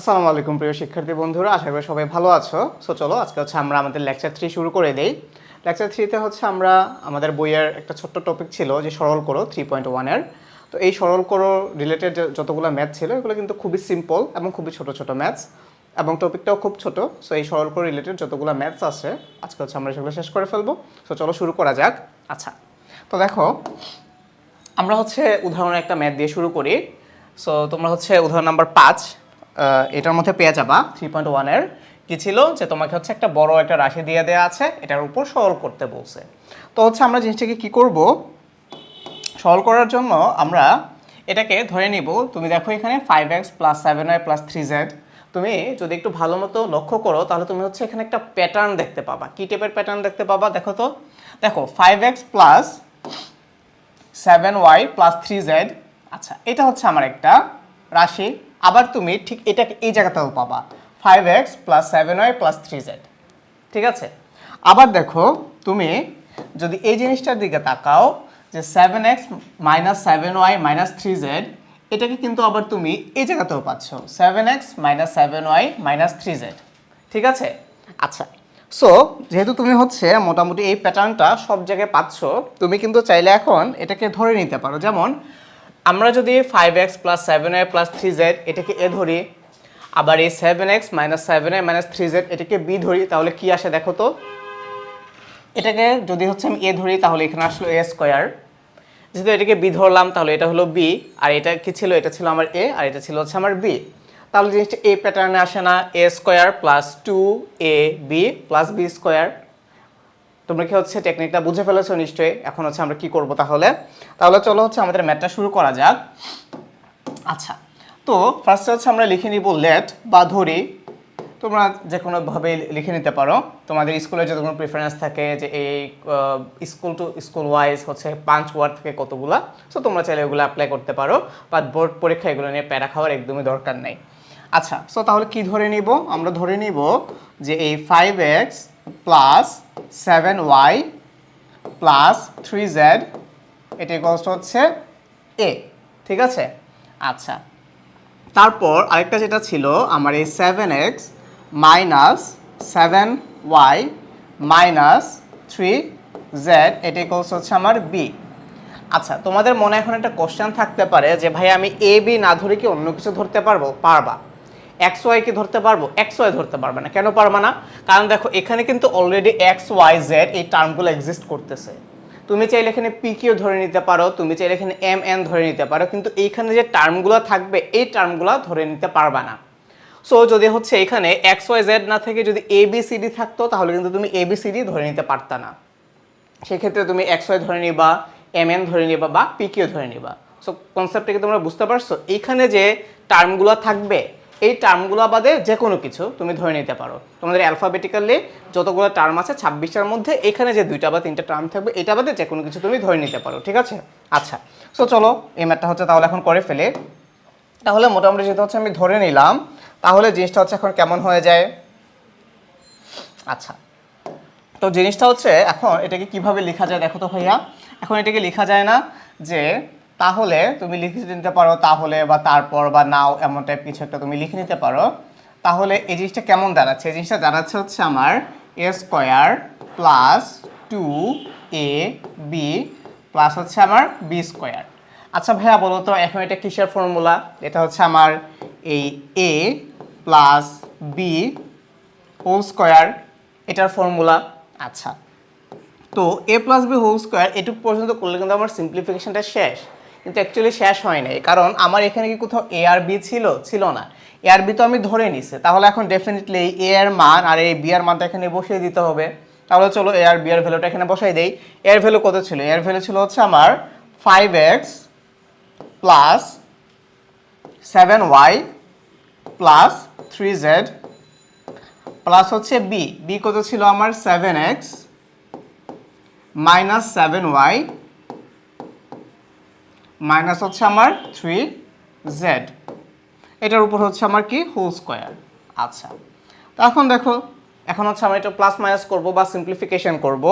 আসসালামু আলাইকুম প্রিয় শিক্ষার্থী বন্ধুরা, আশা করি সবাই ভালো আছো। সো চলো আজকে হচ্ছে আমরা আমাদের লেকচার থ্রি শুরু করে দেই। লেকচার থ্রিতে হচ্ছে আমরা আমাদের বইয়ের একটা ছোট্ট টপিক ছিল যে সরল করো থ্রি পয়েন্ট ওয়ানের তো এই সরল করো রিলেটেড যতগুলো ম্যাথ ছিল, এগুলো কিন্তু খুবই সিম্পল এবং খুবই ছোট ছোট ম্যাথস এবং টপিকটাও খুব ছোট। সো এই সরল করো রিলেটেড যতগুলো ম্যাথস আছে, আজকে হচ্ছে আমরা সেগুলো শেষ করে ফেলব। সো চলো শুরু করা যাক। আচ্ছা তো দেখো, আমরা হচ্ছে উদাহরণ একটা ম্যাথ দিয়ে শুরু করি। সো তোমরা হচ্ছে উদাহরণ নাম্বার পাঁচ এটার মধ্যে পেয়ে যাবা থ্রি পয়েন্ট ওয়ানের কি ছিল? যে তোমাকে হচ্ছে একটা বড় একটা রাশি দিয়ে দেওয়া আছে, এটার উপর সরল করতে বলছে। তো হচ্ছে আমরা জিনিসটাকে কি করব? সরল করার জন্য আমরা এটাকে ধরে নিব। তুমি দেখো এখানে five X plus seven Y plus three Z তুমি যদি একটু ভালো মতো লক্ষ্য করো, তাহলে তুমি হচ্ছে এখানে একটা প্যাটার্ন দেখতে পাবা। কি টাইপের প্যাটার্ন দেখতে পাবা? দেখো তো। দেখো five X plus seven Y plus three Z আচ্ছা এটা হচ্ছে আমার একটা রাশি। আবার তুমি ঠিক এটাকে এই জায়গাতেও পাবা। Five X plus seven Y plus three Z ঠিক আছে? আবার দেখো, তুমি যদি এই জিনিসটার দিকে তাকাও, যে seven X minus seven Y minus three Z এটাকে কিন্তু আবার তুমি এই জায়গাতেও পাচ্ছ। Seven X minus seven Y minus three Z ঠিক আছে? আচ্ছা সো যেহেতু তুমি হচ্ছে মোটামুটি এই প্যাটার্নটা সব জায়গায় পাচ্ছ, তুমি কিন্তু চাইলে এখন এটাকে ধরে নিতে পারো। যেমন আমরা যদি five X plus seven A plus three Z এটাকে এ ধরি, আবার এই seven X minus seven A minus three Z এটাকে বি ধরি, তাহলে কি আসে দেখো তো? এটাকে যদি হচ্ছে আমি এ ধরি, তাহলে এখানে আসলো এ স্কোয়ার যেহেতু এটাকে বি ধরলাম, তাহলে এটা হলো বি আর এটা কি ছিল? এটা ছিল আমার এ আর এটা ছিল হচ্ছে আমার বি তাহলে জিনিসটা এ প্যাটার্নে আসে না A square plus two A B plus B square তোমরা কি হচ্ছে টেকনিকটা বুঝে ফেলেছো? নিশ্চয়ই। এখন হচ্ছে আমরা কি করব তাহলে? তাহলে চলো হচ্ছে আমাদের ম্যাথটা শুরু করা যাক। আচ্ছা তো ফার্স্টে হচ্ছে আমরা লিখে নিব লেট বা ধরি। তোমরা যে কোনোভাবে লিখে নিতে পারো। তোমাদের স্কুলের যদি কোনো প্রিফারেন্স থাকে যে এই স্কুল টু স্কুল ওয়াইজ হচ্ছে পাঁচ ওয়ার্ড থেকে কতগুলা সো তোমরা চাইলে ওগুলো অ্যাপ্লাই করতে পারো। বা বোর্ড পরীক্ষা এগুলো নিয়ে প্যারা খাওয়ার একদমই দরকার নেই। আচ্ছা সো তাহলে কি ধরে নিব? আমরা ধরে নিব যে এই five X plus seven Y plus three Z এটি হচ্ছে এ ঠিক আছে? আচ্ছা তারপর আরেকটা যেটা ছিল, আমার এই seven X minus seven Y minus three Z এটি হচ্ছে আমার বি আচ্ছা তোমাদের মনে এখন একটা কোশ্চেন থাকতে পারে যে ভাই আমি এ বি না ধরে কি অন্য কিছু ধরতে পারব? পারবা। এক্স ওয়াই কি ধরতে পারব? এক্স ওয়াই ধরতে পারবে না। কেন পারবে না? কারণ দেখো, এখানে কিন্তু অলরেডি এক্স ওয়াই জেড এই টার্মগুলো এক্সিস্ট করতেছে। তুমি চাইলে এখানে পি কিউ ধরে নিতে পারো, তুমি চাইলে এখানে এম এন ধরে নিতে পারো, কিন্তু এইখানে যে টার্মগুলো থাকবে, এই টার্মগুলো ধরে নিতে পারবা না। সো যদি হচ্ছে এখানে এক্স ওয়াই জেড না থেকে যদি এ বি সি ডি থাকতো, তাহলে কিন্তু তুমি এ বি সি ডি ধরে নিতে পারতা না। সেক্ষেত্রে তুমি এক্স ওয়াই ধরে নিবা এম এন ধরে নিবা বা পি কিউ ধরে নিবা। সো কনসেপ্টটাকে তোমরা বুঝতে পারছ? এইখানে যে টার্মগুলো থাকবে এই টার্মগুলো বাদে যে কোনো কিছু তুমি ধরে নিতে পারো। তোমাদের অ্যালফাবেটিক্যালি যতগুলো টার্ম আছে ছাব্বিশটার মধ্যে এখানে যে দুইটা বা তিনটা টার্ম থাকবে, এটা বাদে যে কোনো কিছু তুমি ধরে নিতে পারো, ঠিক আছে? আচ্ছা সো চলো, এই ম্যাথটা হচ্ছে তাহলে এখন করে ফেলে। তাহলে মোটামুটি যেটা হচ্ছে আমি ধরে নিলাম, তাহলে জিনিসটা হচ্ছে এখন কেমন হয়ে যায়? আচ্ছা তো জিনিসটা হচ্ছে এখন এটাকে কীভাবে লেখা যায় দেখো তো ভাইয়া। এখন এটাকে লেখা যায় না যে তাহলে তুমি লিখে নিতে পারো তাহলে বা তারপর বা নাও এমন টাইপ কিছু একটা তুমি লিখে নিতে পারো। তাহলে এই জিনিসটা কেমন দাঁড়াচ্ছে? এই জিনিসটা দাঁড়াচ্ছে হচ্ছে আমার A square plus two A B plus হচ্ছে আমার বি স্কোয়ার আচ্ছা ভাইয়া, বলো তো, এখন এটা কিসের ফর্মুলা এটা হচ্ছে আমার এই A plus B whole square এটার ফর্মুলা আচ্ছা তো A plus B whole square এটুকু পর্যন্ত করলে কিন্তু আমার সিম্পলিফিকেশনটা শেষ। কিন্তু অ্যাকচুয়ালি শেষ হয় নাই। কারণ আমার এখানে কি কোথাও এ আর বি ছিল? ছিল না। এ আর বি তো আমি ধরে নিছি। তাহলে এখন ডেফিনেটলি এ এর মান আর এই বি এর মানটা এখানে বসিয়ে দিতে হবে। তাহলে চলো এ আর বি এর ভ্যালুটা এখানে বসাই দেই। এর ভ্যালু কত ছিল? এর ভ্যালু ছিল হচ্ছে আমার five X plus seven Y plus three Z plus হচ্ছে বি বি কত ছিল? আমার seven X minus seven Y minus হচ্ছে আমার থ্রি জেড। এটার উপর হচ্ছে আমার কি? Whole square. আচ্ছা। তো এখন দেখো, এখন হচ্ছে আমরা এটা প্লাস মাইনাস করব বা সিম্পলিফিকেশন করব।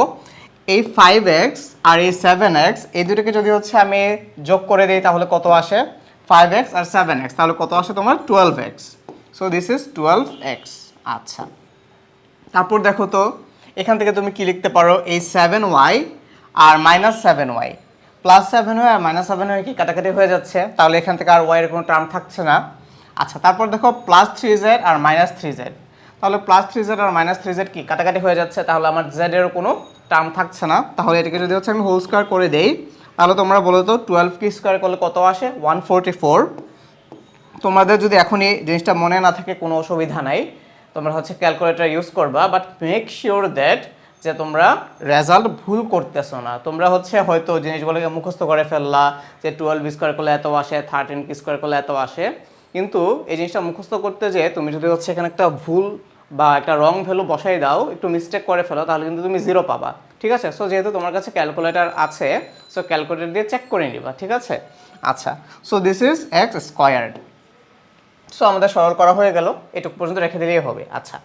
এই ফাইভ এক্স আর এই সেভেন এক্স এই দুটোকে যদি হচ্ছে আমি যোগ করে দিই, তাহলে কত আসে? ফাইভ এক্স আর সেভেন এক্স তাহলে কত আসে তোমার? Twelve X so this is twelve X আচ্ছা। তারপর দেখো তো, এখান থেকে তুমি কি লিখতে পারো? এই সেভেন ওয়াই আর minus seven Y plus seven হয়ে আর মাইনাস সেভেন হয়ে কি কাটাকাটি হয়ে যাচ্ছে? তাহলে এখান থেকে আর ওয়াইয়ের কোনো টার্ম থাকছে না। আচ্ছা তারপর দেখো প্লাস থ্রি জেড আর মাইনাস থ্রি জেড তাহলে প্লাস থ্রি জেড আর মাইনাস থ্রি জেড কি কাটাকাটি হয়ে যাচ্ছে? তাহলে আমার জেডেরও কোনো টার্ম থাকছে না। তাহলে এটাকে যদি হচ্ছে আমি হোল স্কোয়ার করে দেই, তাহলে তোমরা বলো তো টুয়েলভ কি স্কোয়ার করলে কত আসে? ওয়ান ফোরটি ফোর তোমাদের যদি এখন এই জিনিসটা মনে না থাকে, কোনো অসুবিধা নাই। তোমরা হচ্ছে ক্যালকুলেটর ইউজ করবা বাট মেক শিওর দ্যাট যে তোমরা রেজাল্ট ভুল করতেছো না। তোমরা হচ্ছে হয়তো জিনিসগুলোকে মুখস্থ করে ফেললা যে টুয়েলভ স্কোয়ার করলে এত আসে থার্টিন স্কোয়ার করলে এত আসে। কিন্তু এই জিনিসটা মুখস্থ করতে যে তুমি যদি হচ্ছে এখানে একটা ভুল বা একটা রং ভ্যালু বসাই দাও, একটু মিস্টেক করে ফেলো, তাহলে কিন্তু তুমি জিরো পাবা। ঠিক আছে? সো যেহেতু তোমার কাছে ক্যালকুলেটর আছে সো ক্যালকুলেটর দিয়ে চেক করে নিবা, ঠিক আছে? আচ্ছা so this is X squared so আমাদের সরল করা হয়ে গেল, এটুকু পর্যন্ত রেখে দিলেই হবে। আচ্ছা।